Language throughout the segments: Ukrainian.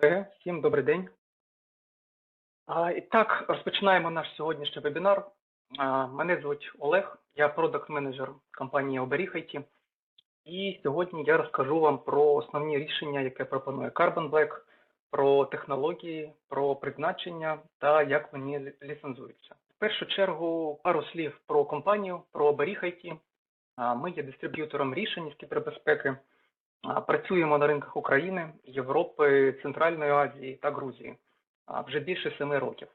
колеги, всім добрий день. І так, розпочинаємо наш сьогоднішній вебінар. Мене звуть Олег, я продакт-менеджер компанії Оберіг IT. І сьогодні я розкажу вам про основні рішення, яке пропонує Carbon Black, про технології, про призначення та як вони ліцензуються. В першу чергу пару слів про компанію, про Оберіг IT. Ми є дистриб'ютором рішень з кібербезпеки. Працюємо на ринках України, Європи, Центральної Азії та Грузії вже більше семи років.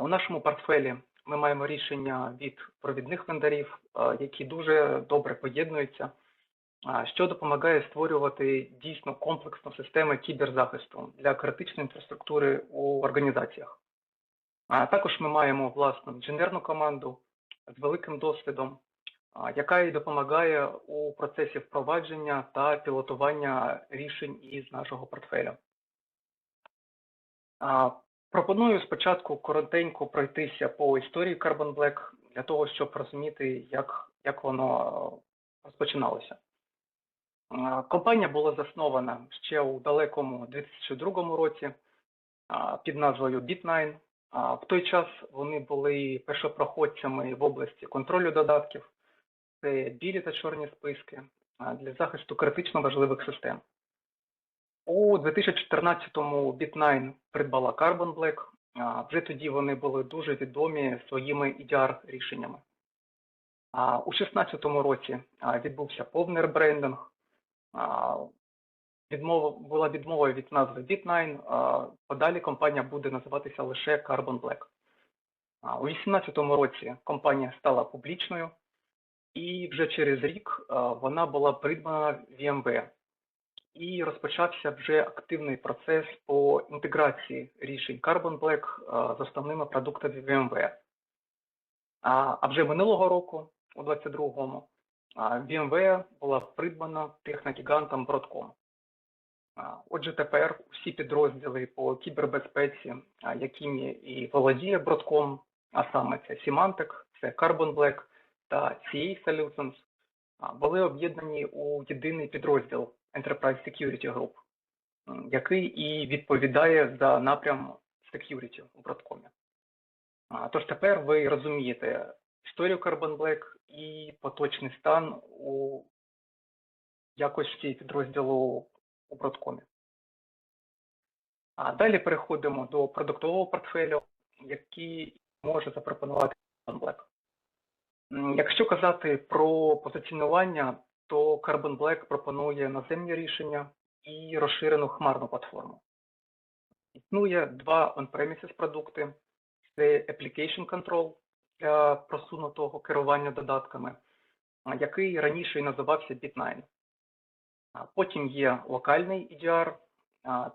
У нашому портфелі ми маємо рішення від провідних вендорів, які дуже добре поєднуються, що допомагає створювати дійсно комплексну систему кіберзахисту для критичної інфраструктури у організаціях. Також ми маємо власну інженерну команду з великим досвідом, яка і допомагає у процесі впровадження та пілотування рішень із нашого портфеля. Пропоную спочатку коротенько пройтися по історії Carbon Black для того, щоб розуміти, як, як воно розпочиналося. Компанія була заснована ще у далекому 2002 році під назвою Bit9. В той час вони були першопроходцями в області контролю додатків, це білі та чорні списки для захисту критично важливих систем. У 2014-му Bit9 придбала Carbon Black. Вже тоді вони були дуже відомі своїми EDR-рішеннями. У 2016 році відбувся повний ребрендинг. Відмова була відмова від назви Bit9. Подалі компанія буде називатися лише Carbon Black. У 2018 році компанія стала публічною, і вже через рік вона була придбана VMware і розпочався вже активний процес по інтеграції рішень Carbon Black з основними продуктами VMware. А, вже минулого року, у 22-му, а, VMware була придбана техногігантом Broadcom. Отже, тепер всі підрозділи по кібербезпеці, якими і володіє Broadcom, а саме це Symantec, це Carbon Black та CA Solutions, були об'єднані у єдиний підрозділ Enterprise Security Group, який і відповідає за напрям security у Broadcom. Тож тепер ви розумієте історію Carbon Black і поточний стан у якості підрозділу у Broadcom. А далі переходимо до продуктового портфелю, який може запропонувати Carbon Black. Якщо казати про позиціонування, то Carbon Black пропонує наземні рішення і розширену хмарну платформу. Існує два on-premises продукти: це Application Control для просунутого керування додатками, який раніше і називався Bit9. Потім є локальний EDR,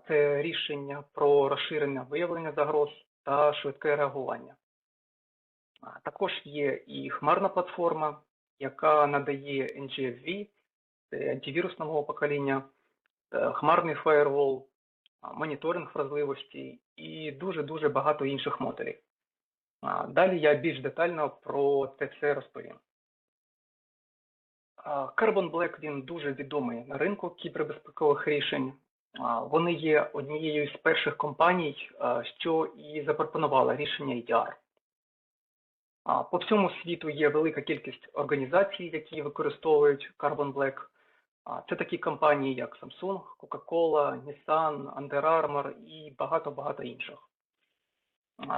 це рішення про розширене виявлення загроз та швидке реагування. Також є і хмарна платформа, яка надає NGFV, це антивірус нового покоління, е, хмарний фаєрвол, моніторинг вразливості і дуже-дуже багато інших модулів. Далі я більш детально про це все розповім. Carbon Black він дуже відомий на ринку кібербезпекових рішень. Вони є однією з перших компаній, що і запропонувала рішення EDR. По всьому світу є велика кількість організацій, які використовують Carbon Black. Це такі компанії, як Samsung, Coca-Cola, Nissan, Under Armour і багато-багато інших.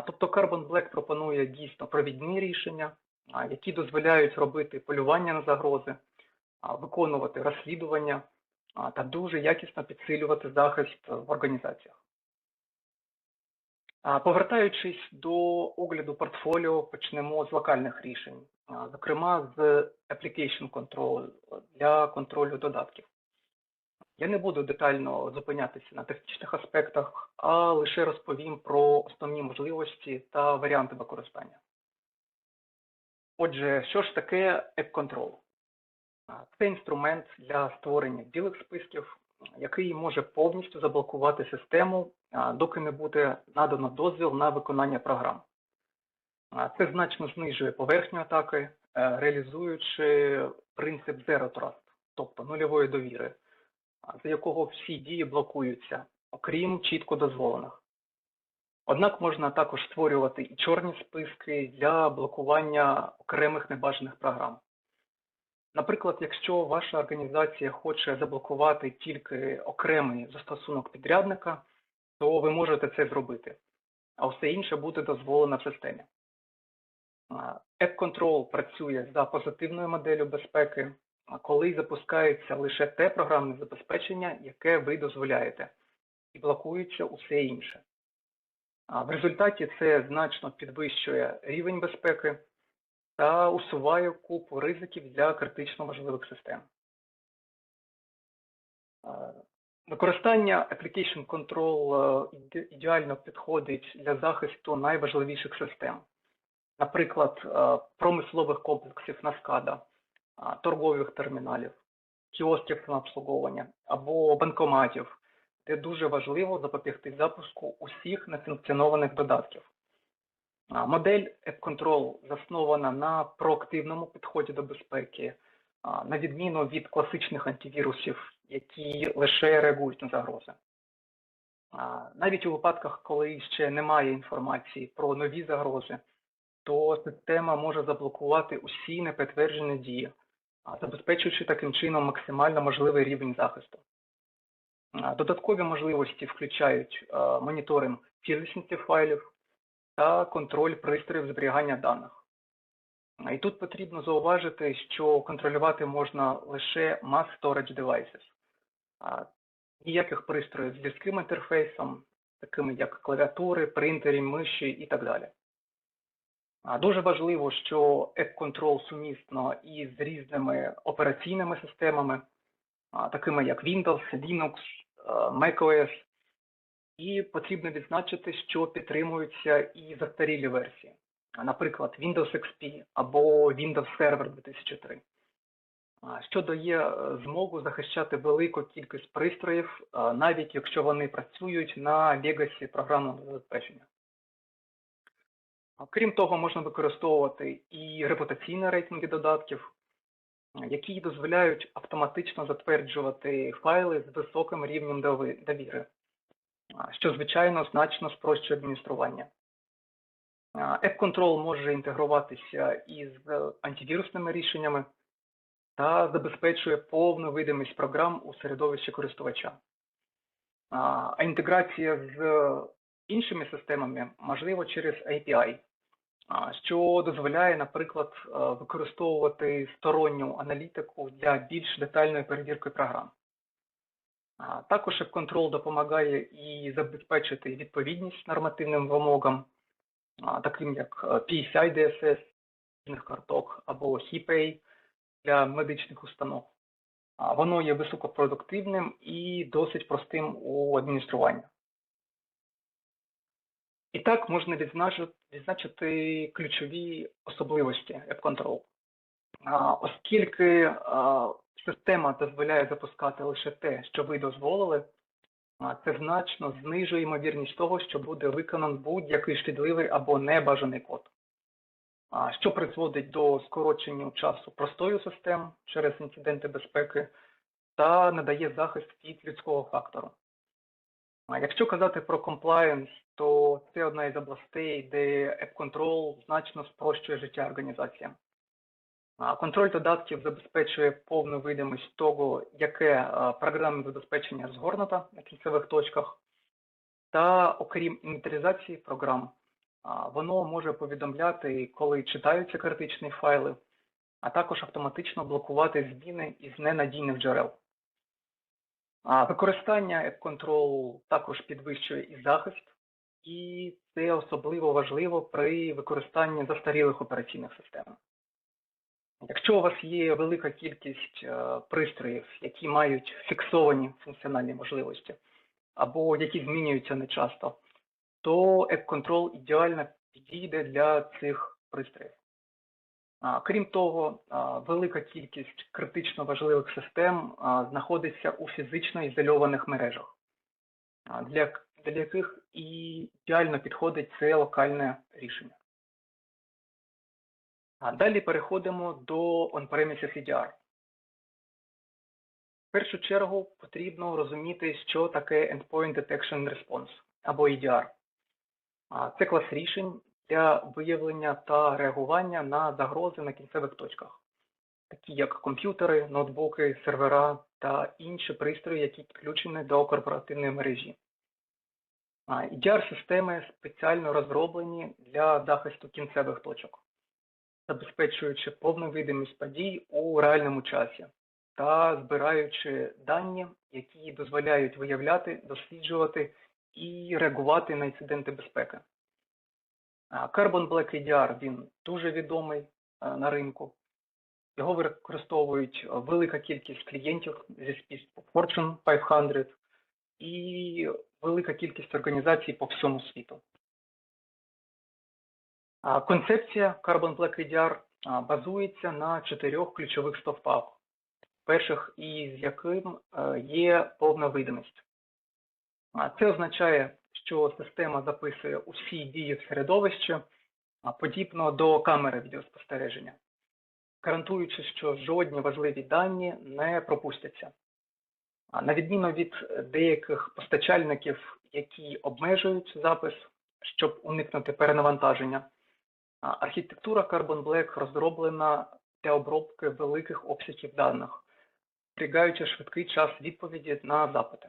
Тобто Carbon Black пропонує дійсно провідні рішення, які дозволяють робити полювання на загрози, виконувати розслідування та дуже якісно підсилювати захист в організаціях. Повертаючись до огляду портфоліо, почнемо з локальних рішень, зокрема з Application Control для контролю додатків. Я не буду детально зупинятися на технічних аспектах, а лише розповім про основні можливості та варіанти використання. Отже, що ж таке App Control? Це інструмент для створення білих списків, який може повністю заблокувати систему, доки не буде надано дозвіл на виконання програм. Це значно знижує поверхню атаки, е, реалізуючи принцип Zero Trust, тобто нульової довіри, за якого всі дії блокуються, окрім чітко дозволених. Однак можна також створювати і чорні списки для блокування окремих небажаних програм. Наприклад, якщо ваша організація хоче заблокувати тільки окремий застосунок підрядника, то ви можете це зробити, а все інше буде дозволено в системі. App-Control працює за позитивною моделлю безпеки, коли запускається лише те програмне забезпечення, яке ви дозволяєте, і блокується усе інше. В результаті це значно підвищує рівень безпеки та усуває купу ризиків для критично важливих систем. Використання Application Control е, ідеально підходить для захисту найважливіших систем, наприклад, е, промислових комплексів Наскада, торгових терміналів, кіосків самообслуговування або банкоматів, де дуже важливо запобігти запуску усіх несанкціонованих додатків. Модель AppControl заснована на проактивному підході до безпеки, на відміну від класичних антивірусів, які лише реагують на загрози. Навіть у випадках, коли ще немає інформації про нові загрози, то система може заблокувати усі непідтверджені дії, забезпечуючи таким чином максимально можливий рівень захисту. Додаткові можливості включають моніторинг цілісності файлів та контроль пристроїв зберігання даних. І тут потрібно зауважити, що контролювати можна лише Mass Storage Devices. Ніяких пристроїв з людським інтерфейсом, такими як клавіатури, принтери, миші і так далі. Дуже важливо, що App-Control сумісно із різними операційними системами, такими як Windows, Linux, macOS, і потрібно відзначити, що підтримуються і застарілі версії, наприклад, Windows XP або Windows Server 2003, що дає е, змогу захищати велику кількість пристроїв, навіть якщо вони працюють на легасі програмного забезпечення. Крім того, можна використовувати і репутаційні рейтинги додатків, які дозволяють автоматично затверджувати файли з високим рівнем довіри, що, звичайно, значно спрощує адміністрування. App-Control може інтегруватися із антивірусними рішеннями та забезпечує повну видимість програм у середовищі користувача. А інтеграція з іншими системами можливо через API, що дозволяє, наприклад, використовувати сторонню аналітику для більш детальної перевірки програм. Також App-Control допомагає і забезпечити відповідність нормативним вимогам, таким як PCI DSS, карток або HIPAA для медичних установ. Воно є високопродуктивним і досить простим у адмініструванні. І так можна відзначити, ключові особливості App-Control. Оскільки система дозволяє запускати лише те, що ви дозволили, це значно знижує ймовірність того, що буде виконан будь-який шкідливий або небажаний код, що призводить до скорочення часу простою систем через інциденти безпеки та надає захист від людського фактору. Якщо казати про compliance, то це одна із областей, де App-Control значно спрощує життя організаціям. Контроль додатків забезпечує повну видимість того, яке програмне забезпечення згорнуто на кінцевих точках, та окрім інвентаризації програм, воно може повідомляти, коли читаються критичні файли, а також автоматично блокувати зміни із ненадійних джерел. Використання App-Control також підвищує і захист, і це особливо важливо при використанні застарілих операційних систем. Якщо у вас є велика кількість е, пристроїв, які мають фіксовані функціональні можливості, або які змінюються нечасто, то App-Control ідеально підійде для цих пристроїв. Крім того, велика кількість критично важливих систем знаходиться у фізично ізольованих мережах, для яких ідеально підходить це локальне рішення. А далі переходимо до On-Premises EDR. В першу чергу потрібно розуміти, що таке Endpoint Detection Response або EDR. Це клас рішень для виявлення та реагування на загрози на кінцевих точках, такі як комп'ютери, ноутбуки, сервера та інші пристрої, які підключені до корпоративної мережі. EDR-системи спеціально розроблені для захисту кінцевих точок, забезпечуючи повну видимість подій у реальному часі та збираючи дані, які дозволяють виявляти, досліджувати і реагувати на інциденти безпеки. Carbon Black EDR він дуже відомий на ринку. Його використовують велика кількість клієнтів зі списку Fortune 500 і велика кількість організацій по всьому світу. Концепція Carbon Black EDR базується на чотирьох ключових стовпах, перших із яким е, є повна видимість. Це означає, що система записує усі дії в середовищі, подібно до камери відеоспостереження, гарантуючи, що жодні важливі дані не пропустяться. На відміну від деяких постачальників, які обмежують запис, щоб уникнути перенавантаження, архітектура Carbon Black розроблена для обробки великих обсягів даних, зберігаючи швидкий час відповіді на запити.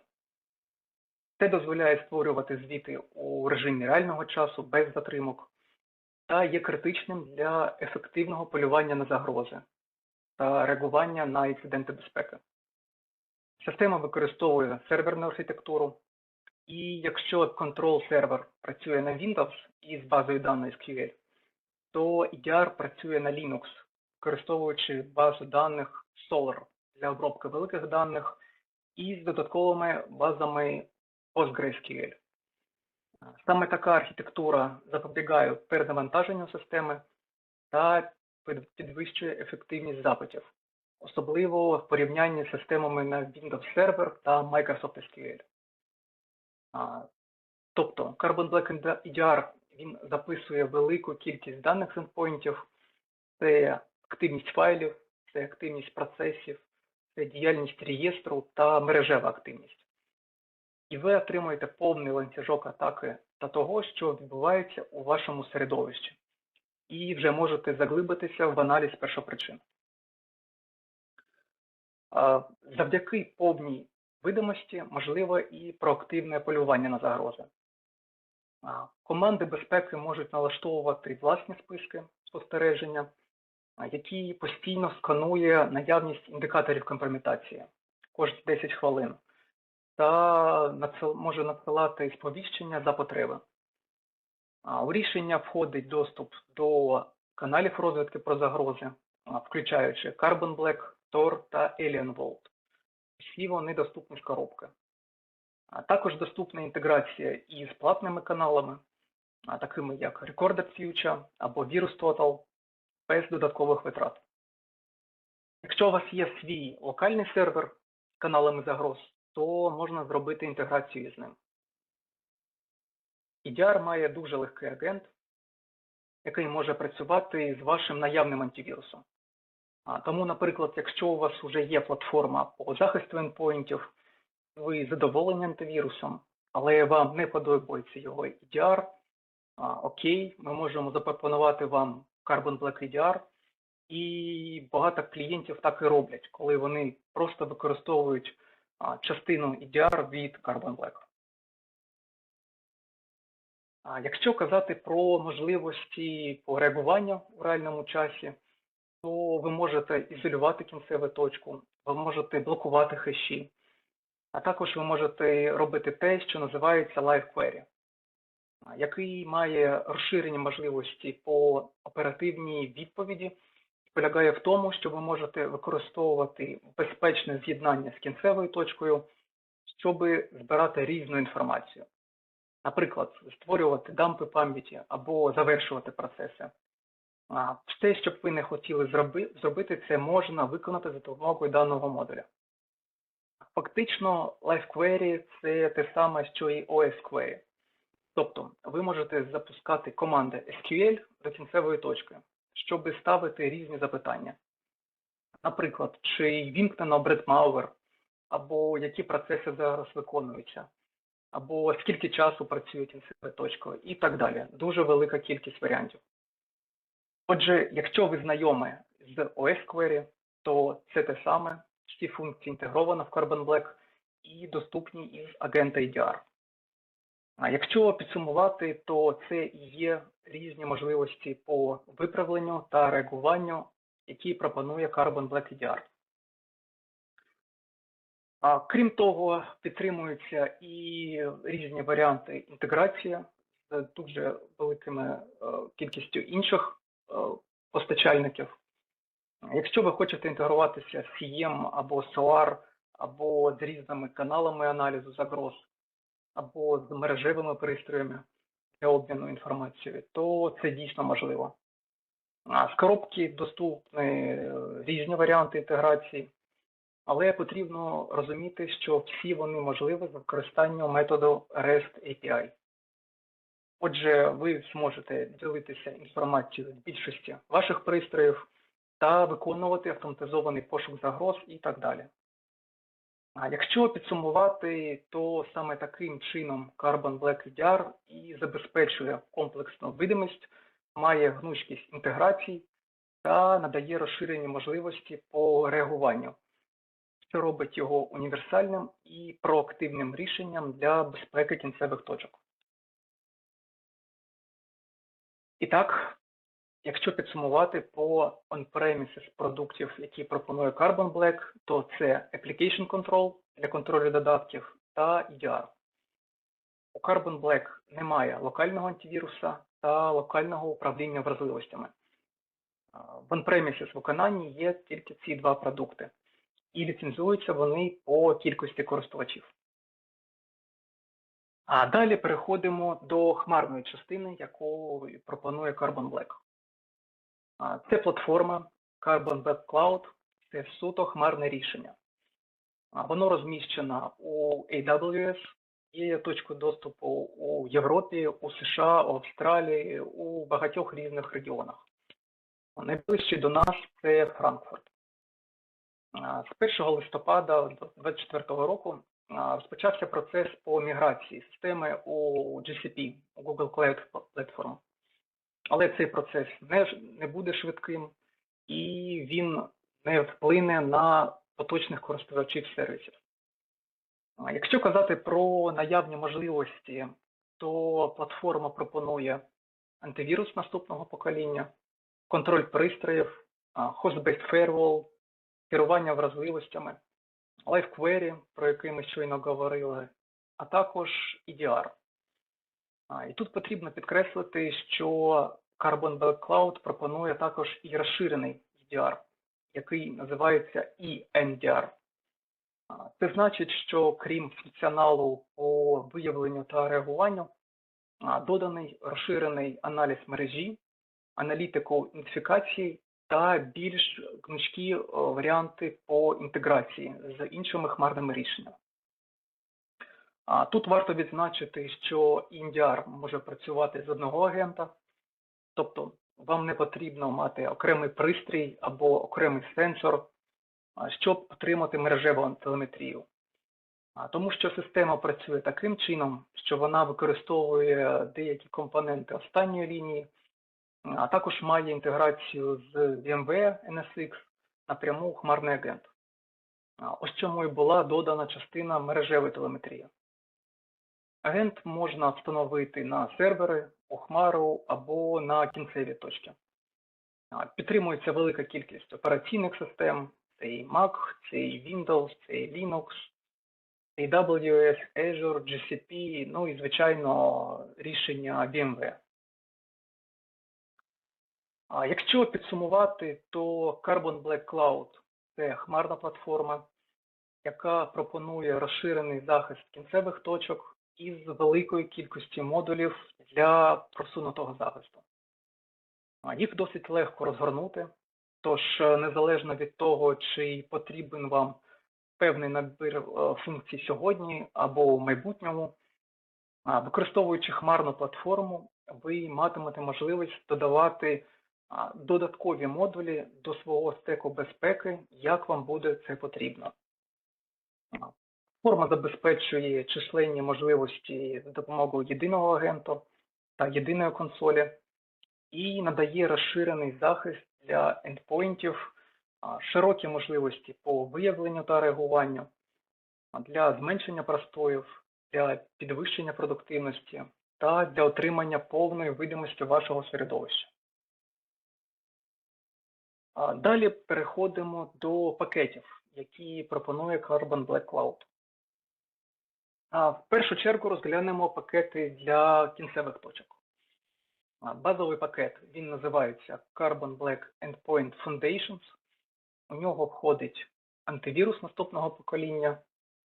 Це дозволяє створювати звіти у режимі реального часу без затримок та є критичним для ефективного полювання на загрози та реагування на інциденти безпеки. Система використовує серверну архітектуру, і якщо control сервер працює на Windows із базою даних SQL, то EDR працює на Linux, використовуючи базу даних Solar для обробки великих даних і з додатковими базами PostgreSQL. Саме така архітектура запобігає перенавантаженню системи та підвищує ефективність запитів, особливо в порівнянні з системами на Windows Server та Microsoft SQL. Тобто Carbon Black EDR він записує велику кількість даних з ендпоінтів, це активність файлів, це активність процесів, це діяльність реєстру та мережева активність. І ви отримуєте повний ланцюжок атаки та того, що відбувається у вашому середовищі, і вже можете заглибитися в аналіз першопричин. Завдяки повній видимості можливе і проактивне полювання на загрози. Команди безпеки можуть налаштовувати власні списки спостереження, які постійно сканує наявність індикаторів компрометації кожні 10 хвилин та може надсилати сповіщення за потреби. У рішення входить доступ до каналів розвідки про загрози, включаючи Carbon Black, Tor та Alien Vault. Всі вони доступні з коробки. Також доступна інтеграція із платними каналами, такими як Recorded Future або Virus Total, без додаткових витрат. Якщо у вас є свій локальний сервер каналами загроз, то можна зробити інтеграцію з ним. EDR має дуже легкий агент, який може працювати з вашим наявним антивірусом. Тому, наприклад, якщо у вас вже є платформа по захисту ендпоінтів, ви задоволені антивірусом, але вам не подобається його EDR, а, окей, ми можемо запропонувати вам Carbon Black EDR, і багато клієнтів так і роблять, коли вони просто використовують а, частину EDR від Carbon Black. А якщо казати про можливості по реагуванню в реальному часі, то ви можете ізолювати кінцеву точку, ви можете блокувати хеші, а також ви можете робити те, що називається Live Query, який має розширені можливості по оперативній відповіді полягає в тому, що ви можете використовувати безпечне з'єднання з кінцевою точкою, щоб збирати різну інформацію. Наприклад, створювати дампи пам'яті або завершувати процеси. Все, що б ви не хотіли зробити, це можна виконати за допомогою даного модуля. Фактично, LiveQuery – це те саме, що і OSQuery. Тобто, ви можете запускати команди SQL до кінцевої точки, щоб ставити різні запитання. Наприклад, чи вімкнено Bradmauer, або які процеси зараз виконуються, або скільки часу працює кінцева точка і так далі. Дуже велика кількість варіантів. Отже, якщо ви знайомі з OS Query, то це те саме, всі функції інтегровано в Carbon Black і доступні із агента EDR. А якщо підсумувати, то це і є різні можливості по виправленню та реагуванню, які пропонує Carbon Black EDR. А, крім того, підтримуються і різні варіанти інтеграції з дуже великими е, кількістю інших е, постачальників. Якщо ви хочете інтегруватися з CIEM або SOAR, або з різними каналами аналізу загроз, або з мережевими пристроями для обміну інформацією, то це дійсно можливо. З коробки доступні е, різні варіанти інтеграції, але потрібно розуміти, що всі вони можливі з використанням методу REST API. Отже, ви зможете ділитися інформацією з більшості ваших пристроїв та виконувати автоматизований пошук загроз і так далі. А якщо підсумувати, то саме таким чином Carbon Black EDR і забезпечує комплексну видимість, має гнучкість інтеграцій та надає розширені можливості по реагуванню, що робить його універсальним і проактивним рішенням для безпеки кінцевих точок. І так, якщо підсумувати по on-premises продуктів, які пропонує Carbon Black, то це Application Control для контролю додатків та EDR. У Carbon Black немає локального антивіруса та локального управління вразливостями. В on-premises виконанні є тільки ці два продукти, і ліцензуються вони по кількості користувачів. А далі переходимо до хмарної частини, яку пропонує Carbon Black. Це платформа Carbon Web Cloud, це суто хмарне рішення. Воно розміщено у AWS, є точкою доступу у Європі, у США, у Австралії, у багатьох різних регіонах. Найближчий до нас це Франкфурт. З 1 листопада 2024 року розпочався процес по міграції системи у GCP, у Google Cloud Platform. Але цей процес не, не буде швидким і він не вплине на поточних користувачів сервісів. Якщо казати про наявні можливості, то платформа пропонує антивірус наступного покоління, контроль пристроїв, host-based firewall, керування вразливостями, Live Query, про який ми щойно говорили, а також EDR. І тут потрібно підкреслити, що Carbon Black Cloud пропонує також і розширений EDR, який називається ENDR. Це значить, що крім функціоналу по виявленню та реагуванню, доданий розширений аналіз мережі, аналітику ідентифікації та більш гнучкі варіанти по інтеграції з іншими хмарними рішеннями. Тут варто відзначити, що ENDR може працювати з одного агента, тобто вам не потрібно мати окремий пристрій або окремий сенсор, щоб отримати мережеву телеметрію. Тому що система працює таким чином, що вона використовує деякі компоненти останньої лінії, а також має інтеграцію з VMware NSX напряму хмарний агент. Ось чому і була додана частина мережевої телеметрії. Агент можна встановити на сервери, у хмару або на кінцеві точки. Підтримується велика кількість операційних систем, це і Mac, це і Windows, це і Linux, AWS, Azure, GCP, ну і, звичайно, рішення VMware. А якщо підсумувати, то Carbon Black Cloud це хмарна платформа, яка пропонує розширений захист кінцевих точок із великою кількістю модулів для просунутого захисту. Їх досить легко розгорнути, тож незалежно від того, чи потрібен вам певний набір функцій сьогодні або в майбутньому, використовуючи хмарну платформу, ви матимете можливість додавати додаткові модулі до свого стеку безпеки, як вам буде це потрібно. Форма забезпечує численні можливості з допомогою єдиного агенту та єдиної консолі і надає розширений захист для ендпоінтів, широкі можливості по виявленню та реагуванню, для зменшення простоїв, для підвищення продуктивності та для отримання повної видимості вашого середовища. Далі переходимо до пакетів, які пропонує Carbon Black Cloud. В першу чергу розглянемо пакети для кінцевих точок. Базовий пакет він називається Carbon Black Endpoint Foundations. У нього входить антивірус наступного покоління,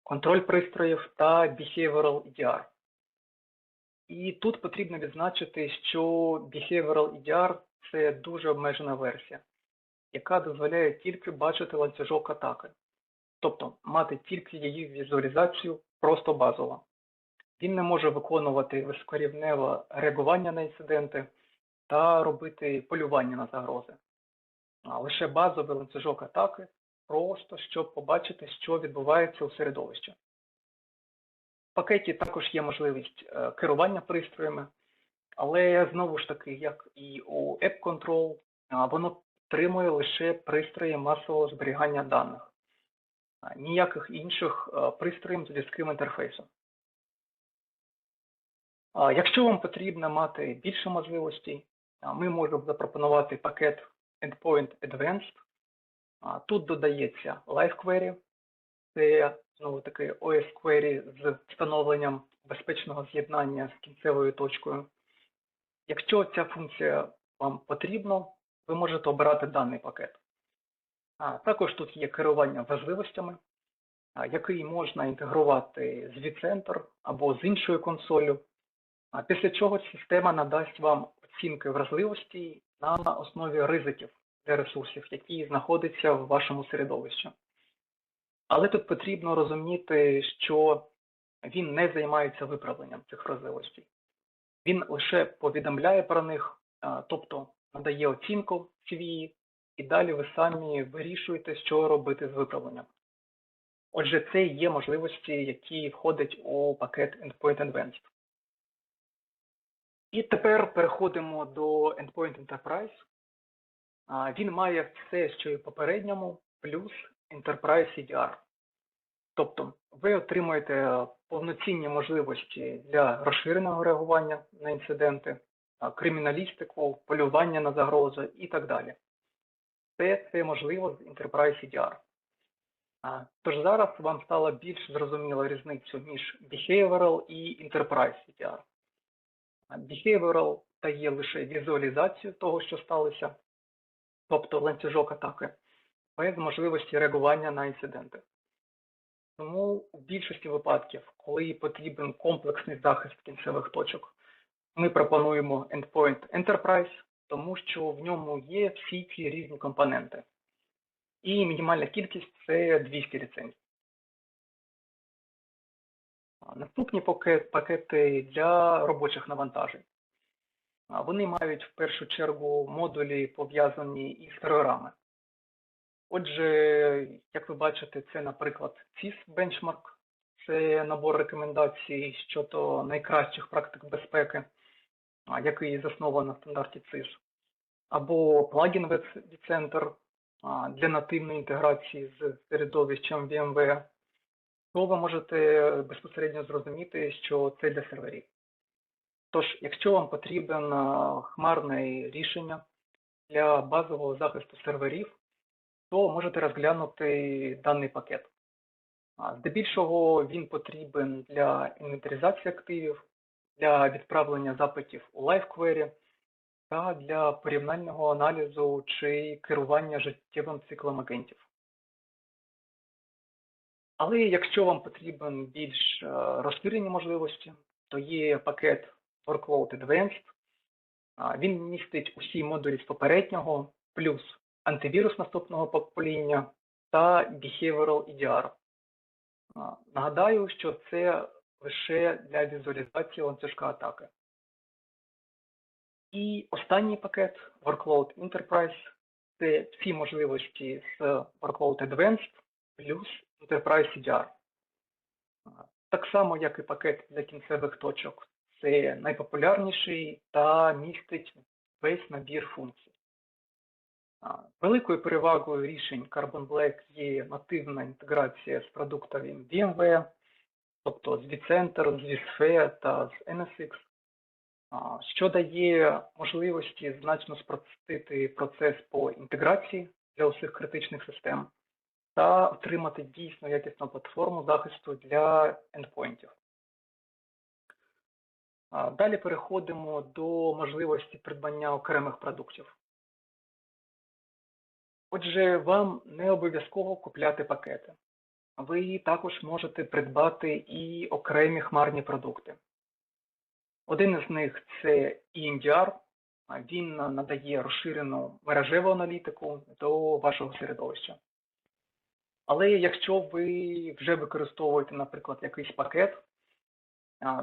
контроль пристроїв та Behavioral EDR. І тут потрібно відзначити, що Behavioral EDR – це дуже обмежена версія, яка дозволяє тільки бачити ланцюжок атаки, тобто мати тільки її візуалізацію просто базово. Він не може виконувати високорівневе реагування на інциденти та робити полювання на загрози. А лише базовий ланцюжок атаки, просто щоб побачити, що відбувається у середовищі. В пакеті також є можливість е, керування пристроями, але знову ж таки, як і у App Control, воно підтримує лише пристрої масового зберігання даних, ніяких інших е, пристроїв з людським інтерфейсом. Якщо вам потрібно мати більше можливостей, ми можемо запропонувати пакет Endpoint Advanced. Тут додається Live Query, це знову таки OS Query з встановленням безпечного з'єднання з кінцевою точкою. Якщо ця функція вам потрібна, ви можете обирати даний пакет. Також тут є керування важливостями, який можна інтегрувати з vCenter або з іншою консолью. А Після чого система надасть вам оцінки вразливості на основі ризиків для ресурсів, які знаходяться в вашому середовищі. Але тут потрібно розуміти, що він не займається виправленням цих вразливостей. Він лише повідомляє про них, тобто надає оцінку CVE, і далі ви самі вирішуєте, що робити з виправленням. Отже, це є можливості, які входять у пакет Endpoint Advanced. І тепер переходимо до Endpoint Enterprise. Він має все, що і попередньому, плюс Enterprise EDR. Тобто ви отримуєте повноцінні можливості для розширеного реагування на інциденти, криміналістику, полювання на загрози і так далі. Все це можливо з Enterprise EDR. Тож зараз вам стало більш зрозуміла різницю між Behavioral і Enterprise EDR. Behavioral дає лише візуалізацію того, що сталося, тобто ланцюжок атаки, без можливості реагування на інциденти. Тому у більшості випадків, коли потрібен комплексний захист кінцевих точок, ми пропонуємо Endpoint Enterprise, тому що в ньому є всі ці різні компоненти. І мінімальна кількість це 200 ліцензій. Наступні пакети для робочих навантажень. Вони мають в першу чергу модулі, пов'язані із серверами. Отже, як ви бачите, це, наприклад, CIS Benchmark, це набор рекомендацій щодо найкращих практик безпеки, який заснований на стандарті CIS, або плагін а, для нативної інтеграції з середовищем VMware, то ви можете безпосередньо зрозуміти, що це для серверів. Тож, якщо вам потрібен хмарне рішення для базового захисту серверів, то можете розглянути даний пакет. Здебільшого він потрібен для інвентаризації активів, для відправлення запитів у LiveQuery та для порівняльного аналізу чи керування життєвим циклом агентів. Але якщо вам потрібен більш е, розширені можливості, то є пакет Workload Advanced. Він містить усі модулі з попереднього, плюс антивірус наступного покоління та Behavioral EDR. Нагадаю, що це лише для візуалізації ланцюжка атаки. І останній пакет Workload Enterprise це всі можливості з Workload Advanced плюс Enterprise EDR. Так само, як і пакет для кінцевих точок, це найпопулярніший та містить весь набір функцій. Великою перевагою рішень Carbon Black є нативна інтеграція з продуктами VMware, тобто з vCenter, з vSphere та з NSX, що дає можливості значно спростити процес по інтеграції для усіх критичних систем та отримати дійсно якісну платформу захисту для ендпоінтів. А, Далі переходимо до можливості придбання окремих продуктів. Отже, вам не обов'язково купляти пакети. Ви також можете придбати і окремі хмарні продукти. Один із них це EMDR. Він надає розширену мережеву аналітику до вашого середовища. Але якщо ви вже використовуєте, наприклад, якийсь пакет,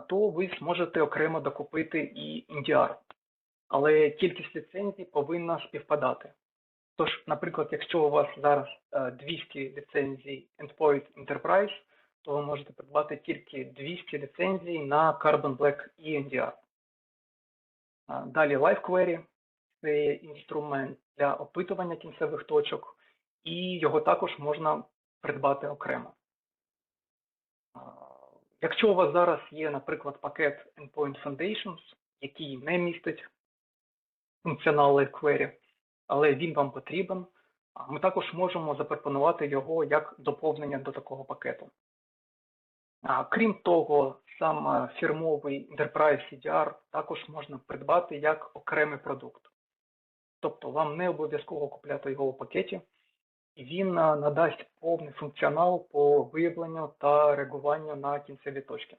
то ви зможете окремо докупити і NDR. Але кількість ліцензій повинна співпадати. Тож, наприклад, якщо у вас зараз е, 200 ліцензій Endpoint Enterprise, то ви можете придбати тільки 200 ліцензій на Carbon Black і NDR. Далі Live Query – це інструмент для опитування кінцевих точок, і його також можна придбати окремо. Якщо у вас зараз є, наприклад, пакет Endpoint Foundations, який не містить функціонал Live Query, але він вам потрібен, ми також можемо запропонувати його як доповнення до такого пакету. Крім того, сам е, фірмовий Enterprise CDR також можна придбати як окремий продукт. Тобто вам не обов'язково купляти його у пакеті, і він е, надасть повний функціонал по виявленню та реагуванню на кінцеві точки.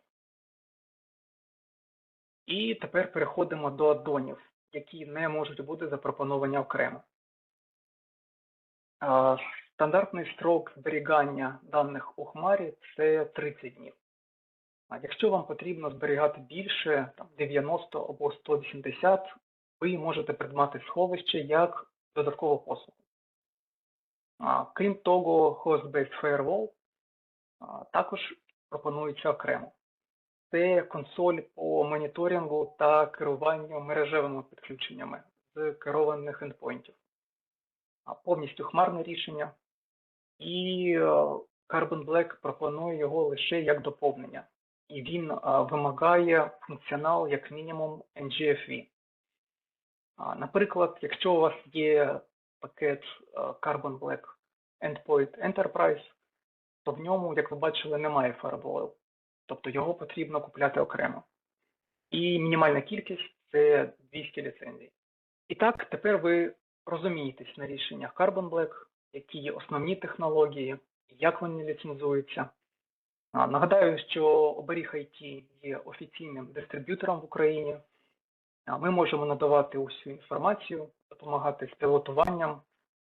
І тепер переходимо до аддонів, які не можуть бути запропоновані окремо. Стандартний строк зберігання даних у Хмарі це 30 днів. А якщо вам потрібно зберігати більше, там 90 або 180, ви можете придбати сховище як додаткову послугу. Крім того, Host-Based Firewall а, також пропонується окремо. Це консоль по моніторингу та керуванню мережевими підключеннями з керованих ендпоінтів. А, Повністю хмарне рішення. І е, Carbon Black пропонує його лише як доповнення. І він е, вимагає функціонал як мінімум NGFV. Наприклад, якщо у вас є пакет е, Carbon Black Endpoint Enterprise, то в ньому, як ви бачили, немає Firewall. Тобто його потрібно купляти окремо. І мінімальна кількість це 200 ліцензій. І так, тепер ви розумієтесь на рішеннях Carbon Black, які є основні технології, як вони ліцензуються. Нагадаю, що оберіг IT є офіційним дистриб'ютором в Україні. Ми можемо надавати усю інформацію, допомагати з пілотуванням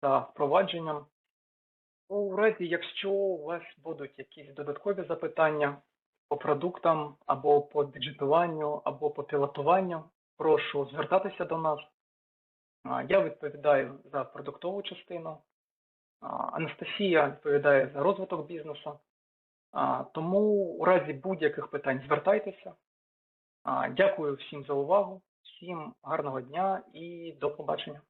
та впровадженням. У разі, якщо у вас будуть якісь додаткові запитання по продуктам, або по бюджетуванню, або по пілотуванню, прошу звертатися до нас. Я відповідаю за продуктову частину. Анастасія відповідає за розвиток бізнесу. Тому у разі будь-яких питань звертайтеся. Дякую всім за увагу, всім гарного дня і до побачення.